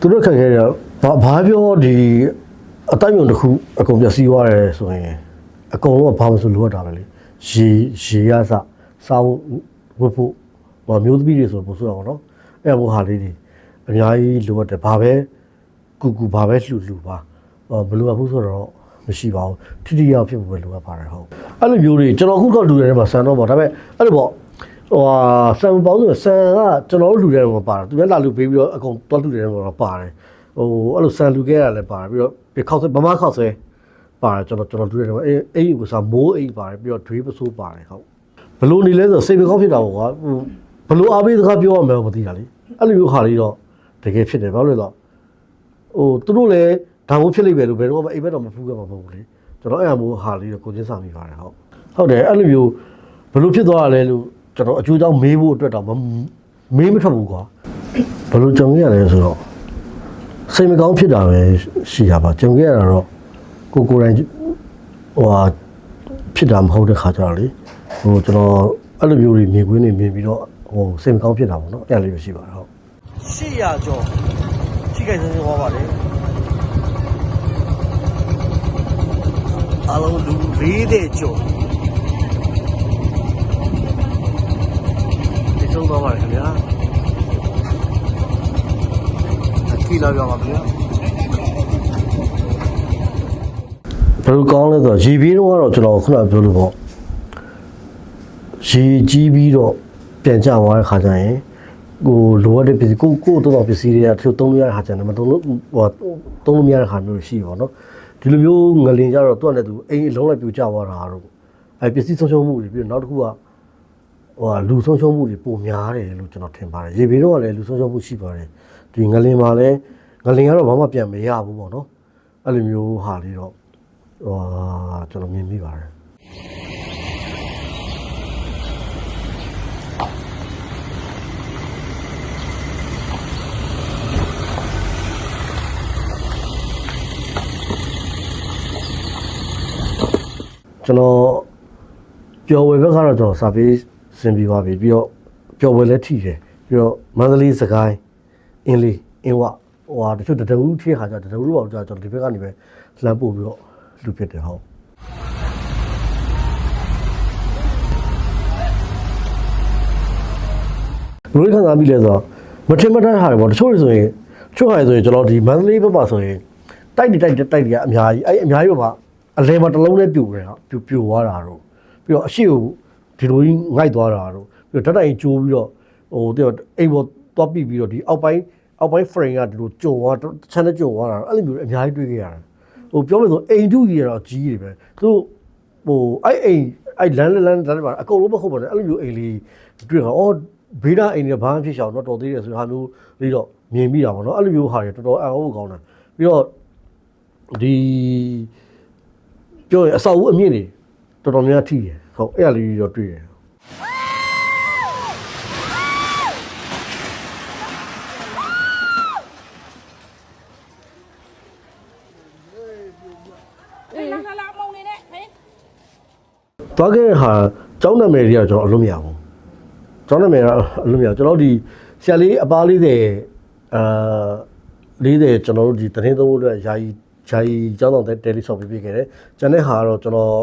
သူတို့ခက်ခဲတယ်ဘာဘာပြောဒီအတိုင်းမြုံတစ်ခုအကုန်ပျက်စီးသွားတယ်ဆိုရင်အကုန်လုံးကဘာမှမဆိုလိုအပ်တာပဲလေရေရေရစစားဖို့ဝတ်ဖို့ဟိုမျိုးသမီးတွေဆိုပို့ဆိုတော့ဗောနော်အဲ့ဟိုဟာလေးတွေအများကြီးလိုအပ်တယ်ဘာပဲကူကူဘာပဲလှူလှူပါဟောဘယ်လိုအပ်ဖို့ဆိုတော့မရှိပါဘူးထိထိရောက်ဖြစ်ဖို့ပဲလိုအပ်ပါတယ်ဟုတ်အဲ့လိုမျိုးတွေကျွန်တော်ခုခေတ်လူတွေထဲမှာဆန်တော့ဗောဒါပေမဲ့အဲ့လိုဗော ဟိုဟာဆန်ပေါင်းဆိုဆန်ကကျွန်တော်တို့လူတဲ့မှာပါတယ်သူလည်းလာလူပေးပြီးတော့အကုန်တွားလူတဲ့မှာပါတယ်ဟိုအဲ့လိုဆန်လူခဲ့ရတာလည်းပါတယ်ပြီးတော့ဒီခောက်ဆွဲဗမာခောက်ဆွဲပါတယ်ကျွန်တော်ကျွန်တော်လူတဲ့မှာအေးအိမ်ကိုစားမိုးအိမ်ပါတယ်ပြီးတော့ဒွေးပစိုးပါတယ်ဟုတ်ဘလို့နေလဲဆိုစိတ်မကောင်းဖြစ်တာပေါ့ကွာဟိုဘလို့အားပေးစကားပြောရမယ်မသိတာလေအဲ့လိုမျိုးခါလေးတော့တကယ်ဖြစ်တယ်ဘာလို့လဲတော့ဟိုသူတို့လည်းဒါမို့ဖြစ်လိမ့်မယ်လို့ဘယ်တော့မှအိမ်ဘက်တော့မဖူးခဲ့မှာမဟုတ်ဘူးလေကျွန်တော်အဲ့အမိုးဟာလေးတော့ကိုချင်းစာမိပါတယ်ဟုတ်ဟုတ်တယ်အဲ့လိုမျိုးဘလို့ဖြစ်သွားရလဲလို့ ကျွန်တော်အကျိုးကြောင့်မေးဖို့အတွက်တော့မမေးမထွက်ဘူးကွာဘယ်လိုကြုံရလဲဆိုတော့စိတ်မကောင်းဖြစ်တာပဲရှိရပါကြုံခဲ့ရတာတော့ကိုကိုယ်တိုင်ဟိုဟာဖြစ်တာမဟုတ်တဲ့ခါကျတော့လေဟိုကျွန်တော်အဲ့လိုမျိုးတွေမြင်ကွင်းနေမြင်ပြီးတော့ဟိုစိတ်မကောင်းဖြစ်တာပေါ့နော်အဲ့လိုမျိုးရှိပါတယ်ဟုတ်800ကျော်ထိခိုက်ဆုံးသွားပါတယ်အလုံးလူ40ကျော် ဒီ ဆုံးသွားပါလေခင်ဗျာအခီလာပြောပါခင်ဗျာဘယ်လိုကောင်းလဲဆိုတော့ရေပြီးတော့ကတော့ကျွန်တော်ခုနပြောလို့ပေါ့ရေကြီးပြီးတော့ပြန်ကျသွားတဲ့ခါကျရင်ကိုလိုအပ်တဲ့ပစ္စည်းကိုကိုတော့တော့ပစ္စည်းတွေကသူသုံးလို့ရတဲ့ခါကျရင်မသုံးလို့ဟိုသုံးလို့မရတဲ့ခါမျိုးရှိပါတော့ဒီလိုမျိုးငလင်ကြတော့သူ့နဲ့သူအိမ်အလုံးလိုက်ပြူကျသွားတာတော့အဲပစ္စည်းဆုံးရှုံးမှုတွေပြီးတော့နောက်တစ်ခုက ဟိုဟာလူဆုံးရှုံးမှုတွေပုံများတယ်လို့ကျွန်တော်ထင်ပါတယ်ရေဘေးတော့ကလည်းလူဆုံးရှုံးမှုရှိပါတယ်ဒီငလင်မှာလည်းငလင်ကတော့ဘာမှပြန်မရဘူးပေါ့နော်အဲ့လိုမျိုးဟာလေးတော့ဟိုဟာကျွန်တော်မြင်မိပါတယ်ကျွန်တော်ပျော်ဝယ်ဘက်ကတော့ကျွန်တော်စာပေး ဆင်ပြီးပါပြီပြီးတော့ပျော်ဝယ်လည်းထိတယ်ပြီးတော့မန္တလေးစကိုင်းအင်းလေးအင်းဝဟိုဟာတချို့တတူးထိခါကျတတူးပေါ့ကျွန်တော်ဒီဘက်ကနေပဲလှမ်းပို့ပြီးတော့လူဖြစ်တယ်ဟုတ်ဘယ်လိုခံစားမိလဲဆိုတော့မထင်မတတ်ဟာတွေပေါ့တချို့တွေဆိုရင်တချို့ဟာတွေဆိုရင်ကျွန်တော်ဒီမန္တလေးဘက်မှာဆိုရင်တိုက်တိုက်တိုက်တိုက်တွေကအများကြီးအဲ့အများကြီးပေါ့အလဲမှာတစ်လုံးနဲ့ပြိုတယ်ဟာပြိုပြိုသွားတာတော့ပြီးတော့အရှိကို ဒီလိုကြီးငိုက်သွားတာတော့ပြီးတော့ဓာတ်တိုင်ကျိုးပြီးတော့ဟိုတဲ့အိမ်ပေါ်သွားပြီးပြီးတော့ဒီအောက်ပိုင်းအောက်ပိုင်း frame ကဒီလိုကျုံသွားချမ်းတဲ့ကျုံသွားတာအဲ့လိုမျိုးအများကြီးတွေ့ခဲ့ရတယ်ဟိုပြောလို့ဆိုအိမ်ထုကြီးတော့ကြီးတယ်ပဲသူတို့ဟိုအဲ့အိမ်အဲ့လမ်းလမ်းဓာတ်ပါအကုန်လုံးမဟုတ်ပါနဲ့အဲ့လိုမျိုးအိမ်လေးတွေ့တော့အော်ဘေးနာအိမ်တွေဘာမှဖြစ်ချောင်တော့တော်သေးတယ်ဆိုဟာမျိုးလေးတော့မြင်မိတာပေါ့နော်အဲ့လိုမျိုးဟာတွေတော်တော်အံ့ဩဖို့ကောင်းတာပြီးတော့ဒီပြောရင်အဆောက်အဦအမြင့်တွေတော်တော်များထိတယ် ဟုတ်အဲ့အလေးတော့တွေ့တယ်အေးလာလာလာမုံနေနဲ့ဟင်သွားခဲ့တဲ့ဟာကျောင်းနာမည်တွေကကျွန်တော်အလုံးမရဘူးကျောင်းနာမည်ကအလုံးမရကျွန်တော်ဒီဆရာလေးအပားလေးတဲ့အာ40ကျွန်တော်တို့ဒီတရင်သုံးဖို့အတွက်ယာယီယာယီကျောင်းတော်တဲ့တယ်လီဆော့ပြပြခဲ့တယ်ကျန်တဲ့ဟာကတော့ကျွန်တော်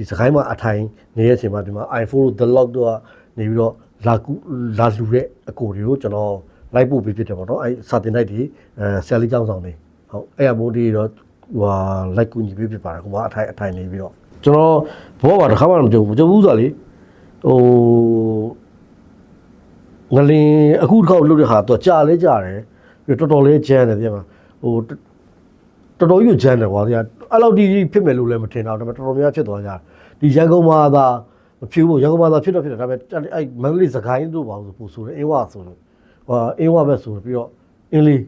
ဒီစကိုင်းမှာအထိုင်နေတဲ့အချိန်မှာဒီမှာ iPhone တို့ The Lock တို့ကနေပြီးတော့လာကူလာလူတဲ့အကိုတွေကိုကျွန်တော်လိုက်ပို့ပေးဖြစ်တယ်ပေါ့နော်အဲစာတင်တိုက်တွေအဲဆရာလေးကျောင်းဆောင်နေဟုတ်အဲ့အမိုးတွေတော့ဟိုဟာလိုက်ကူညီပေးဖြစ်ပါတယ်ဟိုကအထိုင်အထိုင်နေပြီးတော့ကျွန်တော်ဘောပါတစ်ခါမှမကြုံဘူးကြုံဘူးဆိုလေဟိုငလင်အခုတစ်ခေါက်လှုပ်တဲ့ခါတော့ကြာလဲကြာတယ်ပြီးတော့တော်တော်လေးကျန်းတယ်ပြန်မှာဟိုတော်တော်ကြီးကိုဂျမ်းတယ်ကွာဒီကအဲ့လောက်ဒီဖြစ်မယ်လို့လည်းမထင်တော့ဒါပေမဲ့တော်တော်များဖြစ်သွားကြတယ် ဒီရန်ကုန်မှာသာမဖြစ်ဘူးရန်ကုန်မှာသာဖြစ်တော့ဖြစ်တယ်ဒါပေမဲ့အဲ့မန္တလေးစကိုင်းတို့ပါလို့ပို့ဆိုတယ်အင်းဝဆိုလို့ဟိုအင်းဝပဲဆိုပြီးတော့အင်းလေး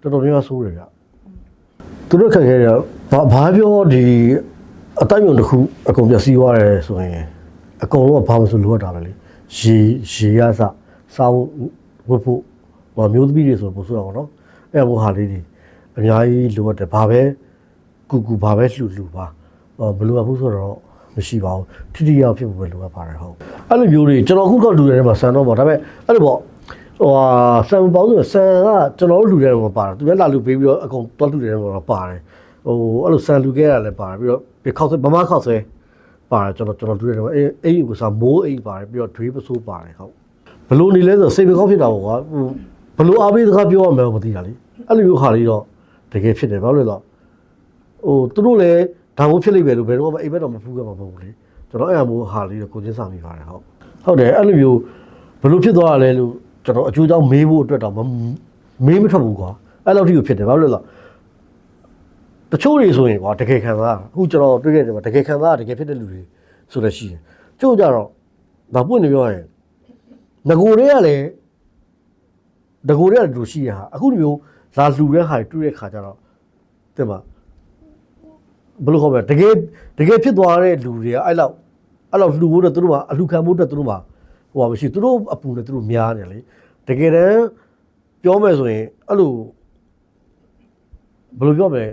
တော်တော်များများဆိုးတယ်ဗျသူတို့ခက်ခဲတယ်ဘာဘာပြောဒီအတိုင်းမြုံတစ်ခုအကုန်ပျက်စီးသွားတယ်ဆိုရင်အကုန်လုံးကဘာမှမဆိုလိုအပ်တာပဲလေရေရေရစစားဖို့ဝတ်ဖို့ဟိုမျိုးသမီးတွေဆိုပို့ဆိုတော့ဗောနော်အဲ့ဟိုဟာလေးတွေအများကြီးလိုအပ်တယ်ဘာပဲကူကူဘာပဲလှူလှူပါဟောဘယ်လိုအပ်ဖို့ဆိုတော့ မရှိပါဘူးထိထိရောက်ဖြစ်ဖို့ပဲလိုအပ်ပါတယ်ဟုတ်အဲ့လိုမျိုးတွေကျွန်တော်ခုခေတ်လူတွေထဲမှာဆန်တော့ပေါ့ဒါပေမဲ့အဲ့လိုပေါ့ဟဟိုဟာဆန်ပေါင်းဆိုဆန်ကကျွန်တော်တို့လူတယ်တော့မပါတယ်သူလည်းလာလူပေးပြီးတော့အကုန်တွတ်လူတယ်တော့ပါတယ်ဟိုအဲ့လိုဆန်လူခဲ့တာလည်းပါတယ်ပြီးတော့ဒီခောက်ဆွဲဗမာခောက်ဆွဲပါတယ်ကျွန်တော်ကျွန်တော်လူတယ်တော့အေးအေးကိုစားမိုးအိမ်ပါတယ်ပြီးတော့ဒွေးပစိုးပါတယ်ဟုတ်ဘလို့နေလဲဆိုစိတ်မကောင်းဖြစ်တာပေါ့ကွာဟိုဘလို့အားပေးစကားပြောရမယ်မသိတာလေအဲ့လိုမျိုးခါလေးတော့တကယ်ဖြစ်တယ်ဘာလို့လဲတော့ဟိုသူတို့လည်း ဒါမို့ဖြစ်လိမ့်မယ်လို့ဘယ်တော့မှအိမ်ဘက်တော့မဖူးကြမှာမဟုတ်ဘူးလေကျွန်တော်အဲ့အမိုးဟာလေးတော့ကိုချင်းစာမိပါတယ်ဟုတ်ဟုတ်တယ်အဲ့လိုမျိုးဘလို့ဖြစ်သွားရလဲလို့ကျွန်တော်အကျိုးကြောင့်မေးဖို့အတွက်တော့မမေးမထွက်ဘူးကွာအဲ့လိုထိကိုဖြစ်တယ်ဘာလို့လဲဆိုတော့တချို့တွေဆိုရင်ကွာတကယ်ခံစားရအခုကျွန်တော်တွေ့ခဲ့တယ်မှာတကယ်ခံစားရတကယ်ဖြစ်တဲ့လူတွေဆိုလည်းရှိတယ်ကျို့ကြတော့ဒါပွင့်နေပြောရင်ငကိုတွေကလည်းငကိုတွေကလူရှိရဟာအခုလိုမျိုးလာလူတဲ့ဟာတွေတွေ့တဲ့ခါကျတော့တဲ့မှာ ဘယ်လိုခေါ်မလဲတကယ်တကယ်ဖြစ်သွားတဲ့လူတွေကအဲ့လောက်အဲ့လောက်လူဖို့တဲ့သူတို့ကအလူခံဖို့တဲ့သူတို့မှာဟိုပါမရှိသူတို့အပူနဲ့သူတို့များနေလေတကယ်တမ်းပြောမယ်ဆိုရင်အဲ့လိုဘယ်လိုပြောမလဲ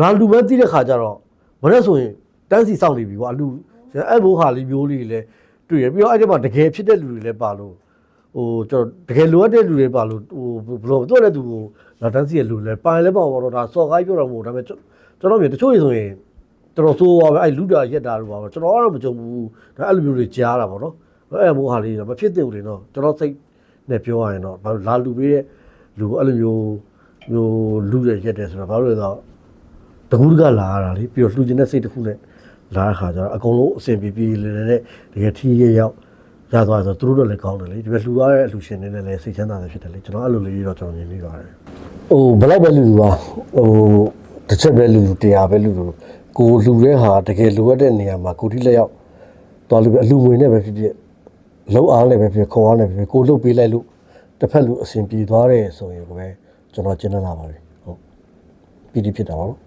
ဒါလူပဲသိတဲ့ခါကျတော့မရက်ဆိုရင်တန်းစီစောင့်နေပြီကွာလူအဲ့ဘိုးဟာလေးမျိုးလေးလည်းတွေ့ရပြီးတော့အဲ့ဒီမှာတကယ်ဖြစ်တဲ့လူတွေလည်းပါလို့ ဟိုကျွန်တော်တကယ်လိုအပ်တဲ့လူတွေပါလို့ဟိုဘလို့သူ့လည်းသူဟိုလာတန်းစီရဲ့လူလည်းပိုင်လည်းပေါ့တော့ဒါစော်ကားပြောတော့မဟုတ်ဒါပေမဲ့ကျွန်တော်မြင်တချို့တွေဆိုရင်တော်တော်ဆိုးပါပဲအဲ့လူတာရက်တာလို့ပါပဲကျွန်တော်ကတော့မကြုံဘူးဒါအဲ့လိုမျိုးတွေကြားတာပေါ့နော်အဲ့ဘိုးဟာလေးတော့မဖြစ်သင့်ဘူးလေနော်ကျွန်တော်စိတ်နဲ့ပြောရရင်တော့လာလူပေးတဲ့လူအဲ့လိုမျိုးမျိုးလူတွေရက်တယ်ဆိုတော့ဘာလို့လဲဆိုတော့တကူးတကလာရတာလေပြီးတော့လှူကျင်တဲ့စိတ်တစ်ခုနဲ့လာတဲ့ခါကျတော့အကုန်လုံးအဆင်ပြေပြေလေးလေးတကယ်ထီးရရောက် ရသွားဆိုသူတို့တော့လည်းကောင်းတယ်လေဒီပဲလှူရတဲ့အလှူရှင်တွေနဲ့လည်းစိတ်ချမ်းသာတယ်ဖြစ်တယ်လေကျွန်တော်အဲ့လိုလေးတော့ကျွန်တော်မြင်မိပါတယ်ဟိုဘလောက်ပဲလှူပါဟိုတစ်ချက်ပဲလှူတရားပဲလှူလို့ကိုလှူတဲ့ဟာတကယ်လိုအပ်တဲ့နေရာမှာကိုတိလက်ရောက်သွားလို့ပဲအလှူငွေနဲ့ပဲဖြစ်ဖြစ်လောက်အားနဲ့ပဲဖြစ်ခေါ်အားနဲ့ပဲဖြစ်ကိုလှုပ်ပေးလိုက်လို့တစ်ဖက်လူအဆင်ပြေသွားတယ်ဆိုရင်ကိုပဲကျွန်တော်ကျင်းနေလာပါပြီဟုတ်ပြီးတိဖြစ်တာပါတော့